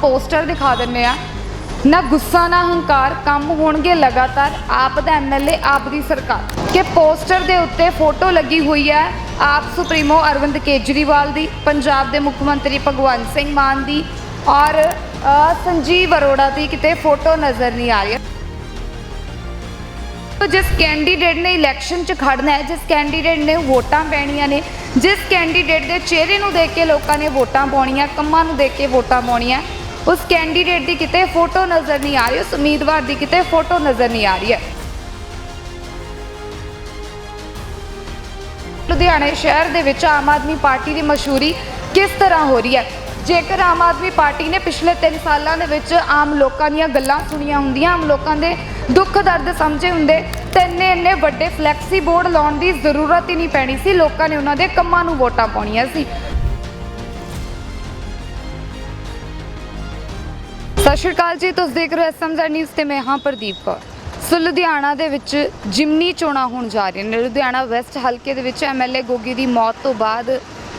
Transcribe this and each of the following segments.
Poster ਦਿਖਾ ਦਿੰਨੇ ਆ। ਨਾ ਗੁੱਸਾ, ਨਾ ਹੰਕਾਰ, ਕੰਮ ਹੋਣਗੇ ਲਗਾਤਾਰ। ਆਪ ਦਾ ਐਮਐਲਏ ਆਪ ਦੀ ਸਰਕਾਰ। ਕਿ ਪੋਸਟਰ ਦੇ ਉੱਤੇ ਫੋਟੋ ਲੱਗੀ ਹੋਈ ਹੈ ਆਪ ਸੁਪਰੀਮੋ ਅਰਵਿੰਦ ਕੇਜਰੀਵਾਲ ਦੀ, ਪੰਜਾਬ ਦੇ ਮੁੱਖ ਮੰਤਰੀ ਭਗਵੰਤ ਸਿੰਘ ਮਾਨ ਦੀ ਔਰ ਸੰਜੀਵ ਅਰੋੜਾ ਦੀ ਕਿਤੇ ਫੋਟੋ ਨਜ਼ਰ ਨਹੀਂ ਆ ਰਹੀ। ਤੋ ਜਿਸ ਕੈਂਡੀਡੇਟ ਨੇ ਇਲੈਕਸ਼ਨ 'ਚ ਖੜਨਾ ਹੈ, ਜਿਸ ਕੈਂਡੀਡੇਟ ਨੇ ਵੋਟਾਂ ਪੈਣੀਆਂ ਨੇ, ਜਿਸ ਕੈਂਡੀਡੇਟ ਦੇ ਚਿਹਰੇ ਨੂੰ ਦੇਖ ਕੇ ਲੋਕਾਂ ਨੇ ਵੋਟਾਂ ਪਾਉਣੀਆਂ, ਕੰਮਾਂ ਨੂੰ ਦੇਖ ਕੇ ਵੋਟਾਂ ਪਾਉਣੀਆਂ ਉਸ ਕੈਂਡੀਡੇਟ ਦੀ ਕਿਤੇ ਫੋਟੋ ਨਜ਼ਰ ਨਹੀਂ ਆ ਰਹੀ ਉਸ ਉਮੀਦਵਾਰ ਦੀ ਕਿਤੇ ਫੋਟੋ ਨਜ਼ਰ ਨਹੀਂ ਆ ਰਹੀ ਹੈ ਲੁਧਿਆਣਾ ਸ਼ਹਿਰ ਦੇ ਵਿੱਚ ਆਮ ਆਦਮੀ ਪਾਰਟੀ ਦੀ ਮਸ਼ਹੂਰੀ ਕਿਸ ਤਰ੍ਹਾਂ ਹੋ ਰਹੀ ਹੈ ਜੇਕਰ ਆਮ ਆਦਮੀ ਪਾਰਟੀ ਨੇ ਪਿਛਲੇ 3 ਸਾਲਾਂ ਦੇ ਵਿੱਚ ਆਮ ਲੋਕਾਂ ਦੀਆਂ ਗੱਲਾਂ ਸੁਣੀਆਂ ਹੁੰਦੀਆਂ ਆਮ ਲੋਕਾਂ ਦੇ ਦੁੱਖ ਦਰਦ ਸਮਝੇ ਹੁੰਦੇ ਤਾਂ ਇੰਨੇ ਇੰਨੇ ਵੱਡੇ ਫਲੈਕਸੀ ਬੋਰਡ ਲਾਉਣ ਦੀ ਜ਼ਰੂਰਤ ਹੀ ਨਹੀਂ ਪੈਣੀ ਸੀ ਲੋਕਾਂ ਨੇ ਉਹਨਾਂ ਦੇ ਕੰਮਾਂ ਨੂੰ ਵੋਟਾਂ ਪਾਉਣੀਆਂ ਸੀ ਸਤਿ ਸ਼੍ਰੀ ਅਕਾਲ ਜੀ, ਤੁਸੀਂ ਦੇਖ ਰਹੇ ਹੋ ਐਸਐਮਜ਼ੈਡ ਨਿਊਜ਼ ਤੇ ਮੈਂ ਹਾਂ ਪ੍ਰਦੀਪ ਕੌਰ। ਸੋ ਲੁਧਿਆਣਾ ਦੇ ਵਿੱਚ ਜਿਮਨੀ ਚੋਣਾਂ ਹੋਣ ਜਾ ਰਹੀਆਂ ਨੇ। ਲੁਧਿਆਣਾ ਵੈਸਟ ਹਲਕੇ ਦੇ ਵਿੱਚ ਐਮਐਲਏ ਗੋਗੀ ਦੀ ਮੌਤ ਤੋਂ ਬਾਅਦ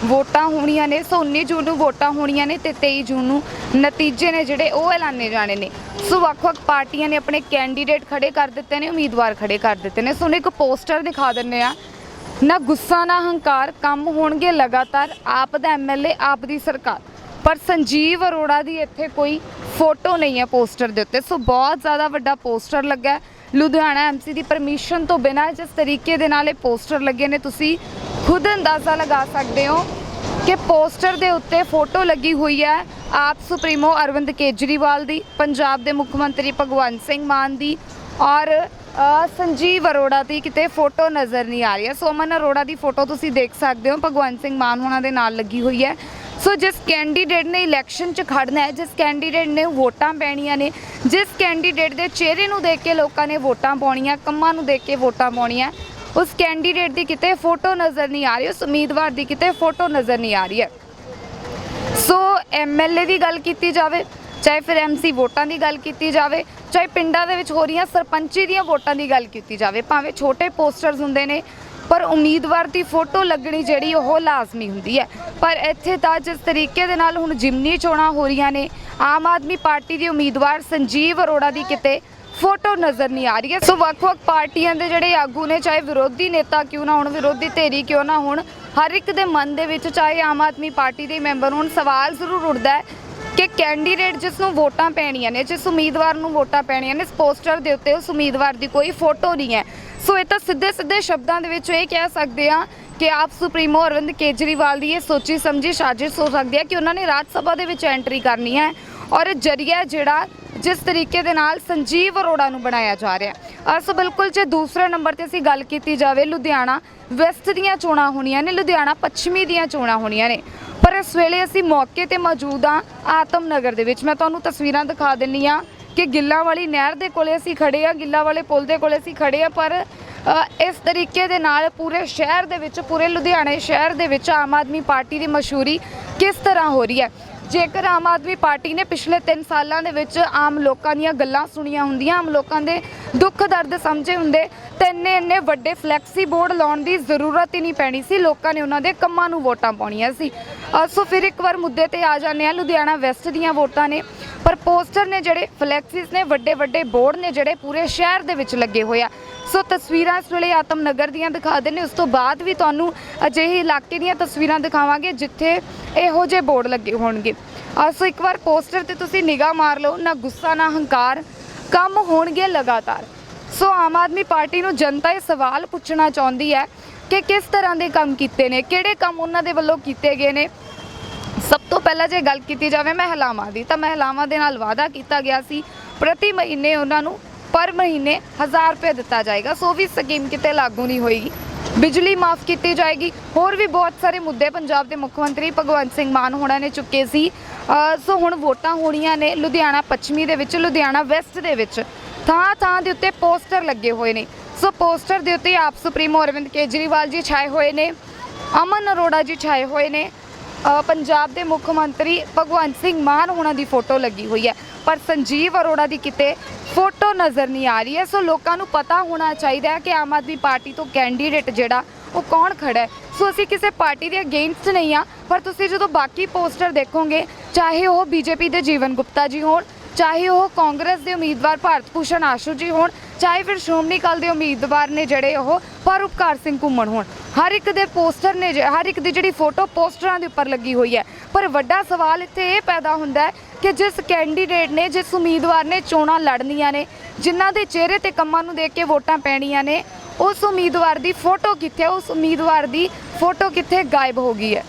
ਵੋਟਾਂ ਹੋਣੀਆਂ ਨੇ। ਸੋ 19 ਜੂਨ ਨੂੰ ਵੋਟਾਂ ਹੋਣੀਆਂ ਨੇ ਤੇ 23 ਜੂਨ ਨੂੰ ਨਤੀਜੇ ਨੇ ਜਿਹੜੇ ਉਹ ਐਲਾਨੇ ਜਾਣੇ ਨੇ। ਸੋ ਵੱਖ-ਵੱਖ ਪਾਰਟੀਆਂ ਨੇ ਆਪਣੇ ਕੈਂਡੀਡੇਟ ਖੜੇ ਕਰ ਦਿੱਤੇ ਨੇ, ਉਮੀਦਵਾਰ ਖੜੇ ਕਰ ਦਿੱਤੇ ਨੇ। ਸੋ ਹੁਣ ਇੱਕ ਪੋਸਟਰ ਦਿਖਾ ਦਿੰਨੇ ਆ ਨਾ ਗੁੱਸਾ, ਨਾ ਹੰਕਾਰ, ਕੰਮ ਹੋਣਗੇ ਲਗਾਤਾਰ। ਆਪ ਦਾ ਐਮਐਲਏ ਆਪ ਦੀ ਸਰਕਾਰ। ਪਰ ਸੰਜੀਵ ਅਰੋੜਾ ਦੀ ਇੱਥੇ ਕੋਈ ਫੋਟੋ ਨਹੀਂ ਹੈ ਪੋਸਟਰ ਦੇ ਉੱਤੇ। ਸੋ ਬਹੁਤ ਜ਼ਿਆਦਾ ਵੱਡਾ ਪੋਸਟਰ ਲੱਗਾ ਹੈ। ਲੁਧਿਆਣਾ ਐਮਸੀ ਦੀ ਪਰਮਿਸ਼ਨ ਤੋਂ ਬਿਨਾਂ ਜਿਸ ਤਰੀਕੇ ਦੇ ਨਾਲ ਇਹ ਪੋਸਟਰ ਲੱਗੇ ਨੇ, ਤੁਸੀਂ ਖੁਦ ਅੰਦਾਜ਼ਾ ਲਗਾ ਸਕਦੇ ਹੋ ਕਿ ਪੋਸਟਰ ਦੇ ਉੱਤੇ ਫੋਟੋ ਲੱਗੀ ਹੋਈ ਹੈ ਆਪ ਸੁਪਰੀਮੋ ਅਰਵਿੰਦ ਕੇਜਰੀਵਾਲ ਦੀ, ਪੰਜਾਬ ਦੇ ਮੁੱਖ ਮੰਤਰੀ ਭਗਵੰਤ ਸਿੰਘ ਮਾਨ ਦੀ ਔਰ ਸੰਜੀਵ ਅਰੋੜਾ ਦੀ ਕਿਤੇ ਫੋਟੋ ਨਜ਼ਰ ਨਹੀਂ ਆ ਰਹੀ ਹੈ। ਸੋਮਨ ਅਰੋੜਾ ਦੀ ਫੋਟੋ ਤੁਸੀਂ ਦੇਖ ਸਕਦੇ ਹੋ। ਭਗਵੰਤ ਸਿੰਘ ਮਾਨ ਹੋਣਾ ਦੇ ਨਾਲ ਲੱਗੀ ਹੋਈ ਹੈ। ਸੋ ਜਿਸ ਕੈਂਡੀਡੇਟ ਨੇ ਇਲੈਕਸ਼ਨ 'ਚ ਖੜਨਾ ਹੈ, ਜਿਸ ਕੈਂਡੀਡੇਟ ਨੇ ਵੋਟਾਂ ਪੈਣੀਆਂ ਨੇ, ਜਿਸ ਕੈਂਡੀਡੇਟ ਦੇ ਚਿਹਰੇ ਨੂੰ ਦੇਖ ਕੇ ਲੋਕਾਂ ਨੇ ਵੋਟਾਂ ਪਾਉਣੀਆਂ, ਕੰਮਾਂ ਨੂੰ ਦੇਖ ਕੇ ਵੋਟਾਂ ਪਾਉਣੀਆਂ, ਉਸ ਕੈਂਡੀਡੇਟ ਦੀ ਕਿਤੇ ਫੋਟੋ ਨਜ਼ਰ ਨਹੀਂ ਆ ਰਹੀ, ਉਸ ਉਮੀਦਵਾਰ ਦੀ ਕਿਤੇ ਫੋਟੋ ਨਜ਼ਰ ਨਹੀਂ ਆ ਰਹੀ ਹੈ। ਸੋ ਐਮਐਲਏ ਦੀ ਗੱਲ ਕੀਤੀ ਜਾਵੇ, ਚਾਹੇ ਫਿਰ ਐਮਸੀ ਵੋਟਾਂ ਦੀ ਗੱਲ ਕੀਤੀ ਜਾਵੇ, ਚਾਹੇ ਪਿੰਡਾਂ ਦੇ ਵਿੱਚ ਹੋ ਰਹੀਆਂ ਸਰਪੰਚੀ ਦੀਆਂ ਵੋਟਾਂ ਦੀ ਗੱਲ ਕੀਤੀ ਜਾਵੇ, ਭਾਵੇਂ ਛੋਟੇ ਪੋਸਟਰਸ ਹੁੰਦੇ ਨੇ ਪਰ ਉਮੀਦਵਾਰ ਦੀ ਫੋਟੋ ਲੱਗਣੀ ਜਿਹੜੀ ਉਹ ਲਾਜ਼ਮੀ ਹੁੰਦੀ ਹੈ। ਪਰ ਇੱਥੇ ਤਾਂ ਜਿਸ ਤਰੀਕੇ ਦੇ ਨਾਲ ਹੁਣ ਜਿਮਨੀ ਚੋਣਾਂ ਹੋ ਰਹੀਆਂ ਨੇ, ਆਮ ਆਦਮੀ ਪਾਰਟੀ ਦੇ ਉਮੀਦਵਾਰ ਸੰਜੀਵ ਅਰੋੜਾ ਦੀ ਕਿਤੇ ਫੋਟੋ ਨਜ਼ਰ ਨਹੀਂ ਆ ਰਹੀ ਹੈ। ਸੋ ਵੱਖ-ਵੱਖ ਪਾਰਟੀਆਂ ਦੇ ਜਿਹੜੇ ਆਗੂ ਨੇ, ਚਾਹੇ ਵਿਰੋਧੀ ਨੇਤਾ ਕਿਉਂ ਨਾ ਹੋਣ, ਵਿਰੋਧੀ ਧੇਰੀ ਕਿਉਂ ਨਾ ਹੋਣ, ਹਰ ਇੱਕ ਦੇ ਮਨ ਦੇ ਵਿੱਚ ਚਾਹੇ ਆਮ ਆਦਮੀ ਪਾਰਟੀ ਦੇ ਮੈਂਬਰ ਹੋਣ, ਸਵਾਲ ਜ਼ਰੂਰ ਉੱਠਦਾ ਹੈ ਕਿ ਕੈਂਡੀਡੇਟ ਜਿਸ ਨੂੰ ਵੋਟਾਂ ਪੈਣੀਆਂ ਨੇ, ਜਿਸ ਉਮੀਦਵਾਰ ਨੂੰ ਵੋਟਾਂ ਪੈਣੀਆਂ ਨੇ, ਇਸ ਪੋਸਟਰ ਦੇ ਉੱਤੇ ਉਸ ਉਮੀਦਵਾਰ ਦੀ ਕੋਈ ਫੋਟੋ ਨਹੀਂ ਹੈ। ਸੋ ਇਹ ਤਾਂ ਸਿੱਧੇ ਸਿੱਧੇ ਸ਼ਬਦਾਂ ਦੇ ਵਿੱਚ ਇਹ ਕਹਿ ਸਕਦੇ ਆ ਕਿ ਆਪ ਸੁਪਰੀਮੋ ਅਰਵਿੰਦ ਕੇਜਰੀਵਾਲ ਦੀ ਇਹ ਸੋਚੀ ਸਮਝੀ ਸਾਜ਼ਿਸ਼ ਹੋ ਸਕਦੀ ਹੈ ਕਿ ਉਹਨਾਂ ਨੇ ਰਾਜ ਸਭਾ ਦੇ ਵਿੱਚ ਐਂਟਰੀ ਕਰਨੀ ਹੈ ਔਰ ਇਹ ਜਰੀਆ ਜਿਹੜਾ ਜਿਸ ਤਰੀਕੇ ਦੇ ਨਾਲ ਸੰਜੀਵ ਅਰੋੜਾ ਨੂੰ ਬਣਾਇਆ ਜਾ ਰਿਹਾ ਅਸ ਬਿਲਕੁਲ ਜੇ ਦੂਸਰੇ ਨੰਬਰ ਤੇ ਅਸੀਂ ਗੱਲ ਕੀਤੀ ਜਾਵੇ, ਲੁਧਿਆਣਾ ਵੈਸਟ ਦੀਆਂ ਚੋਣਾਂ ਹੋਣੀਆਂ ਨੇ, ਲੁਧਿਆਣਾ ਪੱਛਮੀ ਦੀਆਂ ਚੋਣਾਂ ਹੋਣੀਆਂ ਨੇ। ਪਰ ਇਸ ਵੇਲੇ ਅਸੀਂ ਮੌਕੇ ਤੇ ਮੌਜੂਦ ਆ ਆਤਮ ਨਗਰ ਦੇ ਵਿੱਚ। ਮੈਂ ਤੁਹਾਨੂੰ ਤਸਵੀਰਾਂ ਦਿਖਾ ਦਿੰਨੀ ਆ ਕਿ ਗਿੱਲਾਂ ਵਾਲੀ ਨਹਿਰ ਦੇ ਕੋਲੇ ਅਸੀਂ ਖੜੇ ਆ ਗਿੱਲਾਂ ਵਾਲੇ ਪੁਲ ਦੇ ਕੋਲੇ ਅਸੀਂ ਖੜੇ ਆ, ਪਰ ਇਸ ਤਰੀਕੇ ਦੇ ਨਾਲ ਪੂਰੇ ਸ਼ਹਿਰ ਦੇ ਵਿੱਚ, ਪੂਰੇ ਲੁਧਿਆਣੇ ਸ਼ਹਿਰ ਦੇ ਵਿੱਚ ਆਮ ਆਦਮੀ ਪਾਰਟੀ ਦੀ ਮਸ਼ਹੂਰੀ ਕਿਸ ਤਰ੍ਹਾਂ ਹੋ ਰਹੀ ਹੈ? ਜੇਕਰ ਆਮ ਆਦਮੀ ਪਾਰਟੀ ਨੇ ਪਿਛਲੇ 3 ਸਾਲਾਂ ਦੇ ਵਿੱਚ ਆਮ ਲੋਕਾਂ ਦੀਆਂ ਗੱਲਾਂ ਸੁਣੀਆਂ ਹੁੰਦੀਆਂ, ਆਮ ਲੋਕਾਂ ਦੇ ਦੁੱਖ ਦਰਦ ਸਮਝੇ ਹੁੰਦੇ, ਤਾਂ ਇੰਨੇ ਇੰਨੇ ਵੱਡੇ ਫਲੈਕਸੀ ਬੋਰਡ ਲਾਉਣ ਦੀ ਜ਼ਰੂਰਤ ਹੀ ਨਹੀਂ ਪੈਣੀ ਸੀ, ਲੋਕਾਂ ਨੇ ਉਹਨਾਂ ਦੇ ਕੰਮਾਂ ਨੂੰ ਵੋਟਾਂ ਪਾਉਣੀਆਂ ਸੀ। ਸੋ ਫਿਰ ਇੱਕ ਵਾਰ ਮੁੱਦੇ ਤੇ ਆ ਜਾਂਦੇ ਆ ਲੁਧਿਆਣਾ ਵੈਸਟ ਦੀਆਂ ਵੋਟਾਂ ਨੇ। ਪਰ ਪੋਸਟਰ ਨੇ ਜਿਹੜੇ ਫਲੈਕਸਿਸ ਨੇ, ਵੱਡੇ ਵੱਡੇ ਬੋਰਡ ਨੇ ਜਿਹੜੇ ਪੂਰੇ ਸ਼ਹਿਰ ਦੇ ਵਿੱਚ ਲੱਗੇ ਹੋਏ ਆ। ਸੋ ਤਸਵੀਰਾਂ ਇਸ ਵੇਲੇ ਆਤਮ ਨਗਰ ਦੀਆਂ ਦਿਖਾ ਦਿੰਨੇ ਉਸ ਤੋਂ ਬਾਅਦ ਵੀ ਤੁਹਾਨੂੰ ਅਜਿਹੇ ਇਲਾਕੇ ਦੀਆਂ ਤਸਵੀਰਾਂ ਦਿਖਾਵਾਂਗੇ ਜਿੱਥੇ ਇਹੋ ਜਿਹੇ ਬੋਰਡ ਲੱਗੇ ਹੋਣਗੇ। ਸੋ ਇੱਕ ਵਾਰ ਪੋਸਟਰ ਤੇ ਤੁਸੀਂ ਨਿਗਾਹ ਮਾਰ ਲਓ, ਨਾ ਗੁੱਸਾ, ਨਾ ਹੰਕਾਰ, ਕੰਮ ਹੋਣਗੇ ਲਗਾਤਾਰ। ਸੋ ਆਮ ਆਦਮੀ ਪਾਰਟੀ ਨੂੰ ਜਨਤਾ ਇਹ ਸਵਾਲ ਪੁੱਛਣਾ ਚਾਹੁੰਦੀ ਹੈ ਕਿ ਕਿਸ ਤਰ੍ਹਾਂ ਦੇ ਕੰਮ ਕੀਤੇ ਨੇ, ਕਿਹੜੇ ਕੰਮ ਉਹਨਾਂ ਦੇ ਵੱਲੋਂ ਕੀਤੇ ਗਏ ਨੇ ਸਭ ਤੋਂ ਪਹਿਲਾਂ ਜੇ ਗੱਲ ਕੀਤੀ ਜਾਵੇ ਮਹਿਲਾਵਾਂ ਦੀ, ਤਾਂ ਮਹਿਲਾਵਾਂ ਦੇ ਨਾਲ ਵਾਅਦਾ ਕੀਤਾ ਗਿਆ ਸੀ, ਪ੍ਰਤੀ ਮਹੀਨੇ ਉਹਨਾਂ ਨੂੰ ਪਰ ਮਹੀਨੇ 1000 ਰੁਪਏ ਦਿੱਤਾ ਜਾਏਗਾ, ਸੋ ਵੀ ਸਕੀਮ ਕਿਤੇ ਲਾਗੂ ਨਹੀਂ ਹੋਏਗੀ। ਬਿਜਲੀ ਮਾਫ ਕੀਤੀ ਜਾਏਗੀ, ਹੋਰ ਵੀ ਬਹੁਤ ਸਾਰੇ ਮੁੱਦੇ ਪੰਜਾਬ ਦੇ ਮੁੱਖ ਮੰਤਰੀ ਭਗਵੰਤ ਸਿੰਘ ਮਾਨ ਹੋਣਾ ਨੇ ਚੁੱਕੇ ਸੀ। ਸੋ ਹੁਣ ਵੋਟਾਂ ਹੋਣੀਆਂ ਨੇ ਲੁਧਿਆਣਾ ਪੱਛਮੀ ਦੇ ਵਿੱਚ, ਲੁਧਿਆਣਾ ਵੈਸਟ ਦੇ ਵਿੱਚ। ਥਾਂ ਥਾਂ ਦੇ ਉੱਤੇ ਪੋਸਟਰ ਲੱਗੇ ਹੋਏ ਨੇ। ਸੋ ਪੋਸਟਰ ਦੇ ਉੱਤੇ ਆਪ ਸੁਪਰੀਮੋ ਅਰਵਿੰਦ ਕੇਜਰੀਵਾਲ ਜੀ ਛਾਏ ਹੋਏ ਨੇ, ਅਮਨ ਅਰੋੜਾ ਜੀ ਛਾਏ ਹੋਏ ਨੇ ਪੰਜਾਬ ਦੇ ਮੁੱਖ ਮੰਤਰੀ ਭਗਵੰਤ ਸਿੰਘ ਮਾਨ ਹੋਣਾ ਦੀ ਫੋਟੋ ਲੱਗੀ ਹੋਈ ਹੈ। ਪਰ ਸੰਜੀਵ ਅਰੋੜਾ ਦੀ ਕਿਤੇ ਫੋਟੋ ਨਜ਼ਰ ਨਹੀਂ ਆ ਰਹੀ ਹੈ। ਸੋ ਲੋਕਾਂ ਨੂੰ ਪਤਾ ਹੋਣਾ ਚਾਹੀਦਾ ਹੈ ਕਿ ਆਮ ਆਦਮੀ ਪਾਰਟੀ ਤੋਂ ਕੈਂਡੀਡੇਟ ਜਿਹੜਾ, ਉਹ ਕੌਣ ਖੜਾ ਹੈ। ਸੋ ਅਸੀਂ ਕਿਸੇ ਪਾਰਟੀ ਦੇ ਅਗੇਂਸਟ ਨਹੀਂ ਆ ਪਰ ਤੁਸੀਂ ਜਦੋਂ ਬਾਕੀ ਪੋਸਟਰ ਦੇਖੋਗੇ, ਚਾਹੇ ਉਹ ਬੀਜੇਪੀ ਦੇ ਜੀਵਨ ਗੁਪਤਾ ਜੀ ਹੋਣ, ਚਾਹੇ ਉਹ ਕਾਂਗਰਸ ਦੇ ਉਮੀਦਵਾਰ ਭਾਰਤ ਭੂਸ਼ਣ ਆਸ਼ੂ ਜੀ ਹੋਣ ਚਾਹੇ ਫਿਰ ਸ਼੍ਰੋਮਣੀ ਅਕਾਲੀ ਦੇ ਉਮੀਦਵਾਰ ਨੇ ਜਿਹੜੇ ਉਹ ਪਰਉਪਕਾਰ ਸਿੰਘ ਘੁੰਮਣ ਹੋਣ। ਹਰ ਇੱਕ ਦੇ ਪੋਸਟਰ ਨੇ ਜੇ- ਹਰ ਇੱਕ ਦੀ ਜਿਹੜੀ ਫੋਟੋ ਪੋਸਟਰਾਂ ਦੇ ਉੱਪਰ ਲੱਗੀ ਹੋਈ ਹੈ। ਪਰ ਵੱਡਾ ਸਵਾਲ ਇੱਥੇ ਇਹ ਪੈਦਾ ਹੁੰਦਾ ਹੈ ਕਿ ਜਿਸ ਕੈਂਡੀਡੇਟ ਨੇ, ਜਿਸ ਉਮੀਦਵਾਰ ਨੇ ਚੋਣਾਂ ਲੜਨੀਆਂ ਨੇ, ਜਿਨ੍ਹਾਂ ਦੇ ਚਿਹਰੇ ਤੇ ਕੰਮਾਂ ਨੂੰ ਦੇਖ ਕੇ ਵੋਟਾਂ ਪੈਣੀਆਂ ਨੇ, ਉਸ ਉਮੀਦਵਾਰ ਦੀ ਫੋਟੋ ਕਿੱਥੇ ਉਸ ਉਮੀਦਵਾਰ ਦੀ ਫੋਟੋ ਕਿੱਥੇ ਗਾਇਬ ਹੋ ਗਈ ਹੈ?